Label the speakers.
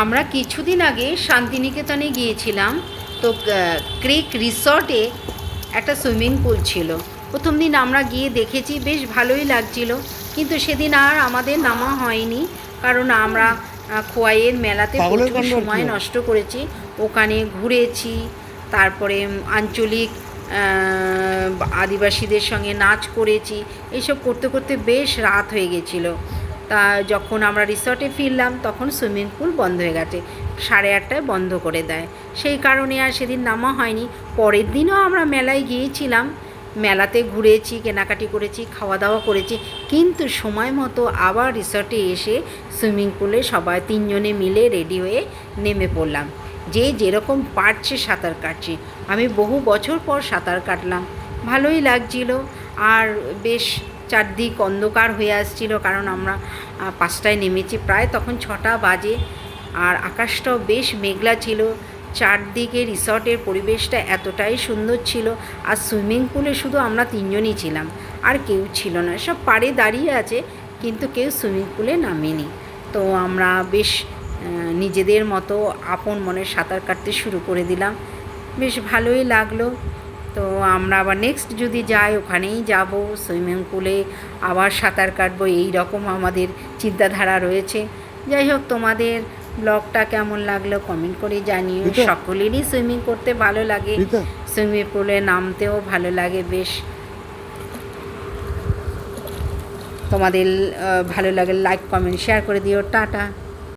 Speaker 1: আমরা কিছুদিন আগে শান্তিনিকেতনে গিয়েছিলাম তো ক্রিক রিসর্টে একটা সুইমিং পুল ছিল। প্রথম দিন আমরা গিয়ে দেখেছি বেশ ভালোই লাগছিল। কিন্তু সেদিন আর আমাদের নামা হয়নি কারণ আমরা খোয়াইয়ের মেলাতে প্রচুর সময় নষ্ট করেছি। ওখানে ঘুরেছি তারপরে আঞ্চলিক আদিবাসীদের সঙ্গে নাচ করেছি। এইসব করতে করতে বেশ রাত হয়ে গেছিল। তা যখন আমরা রিসর্টে ফিরলাম, তখন সুইমিং পুল বন্ধ হয়ে গেছে। সাড়ে আটটায় বন্ধ করে দেয়। সেই কারণে আর সেদিন নামা হয়নি। পরের দিনও আমরা মেলায় গিয়েছিলাম। মেলাতে ঘুরেছি, কেনাকাটি করেছি খাওয়া দাওয়া করেছি। কিন্তু সময় মতো আবার রিসর্টে এসে সুইমিং পুলে সবাই তিনজনে মিলে রেডি হয়ে নেমে পড়লাম। যে যেরকম পারছে সাঁতার কাটছে। আমি বহু বছর পর সাঁতার কাটলাম। ভালোই লাগছিল। আর বেশ চারদিক অন্ধকার হয়ে আসছিল কারণ আমরা পাঁচটায় নেমেছি। প্রায় তখন ছটা বাজে আর আকাশটাও বেশ মেঘলা ছিল। চারদিকে রিসর্টের পরিবেশটা এতটাই সুন্দর ছিল আর সুইমিং পুলে শুধু আমরা তিনজনই ছিলাম। আর কেউ ছিল না। সব পাড়ে দাঁড়িয়ে আছে কিন্তু কেউ সুইমিং পুলে নামেনি। তো আমরা বেশ নিজেদের মতো আপন মনে সাঁতার কাটতে শুরু করে দিলাম। বেশ ভালোই লাগল। তো আমরা আবার নেক্সট যদি যাই ওখানেই যাব সুইমিং পুলে আবার সাঁতার কাটবো এই রকম আমাদের চিন্তাধারা রয়েছে। যাই হোক তোমাদের ব্লগটা কেমন লাগল কমেন্ট করে জানিও? সকলেরই সুইমিং করতে ভালো লাগে। সুইমিং পুলে নামতেও ভালো লাগে বেশ। তোমাদের ভালো লাগে লাইক কমেন্ট শেয়ার করে দিও। টাটা।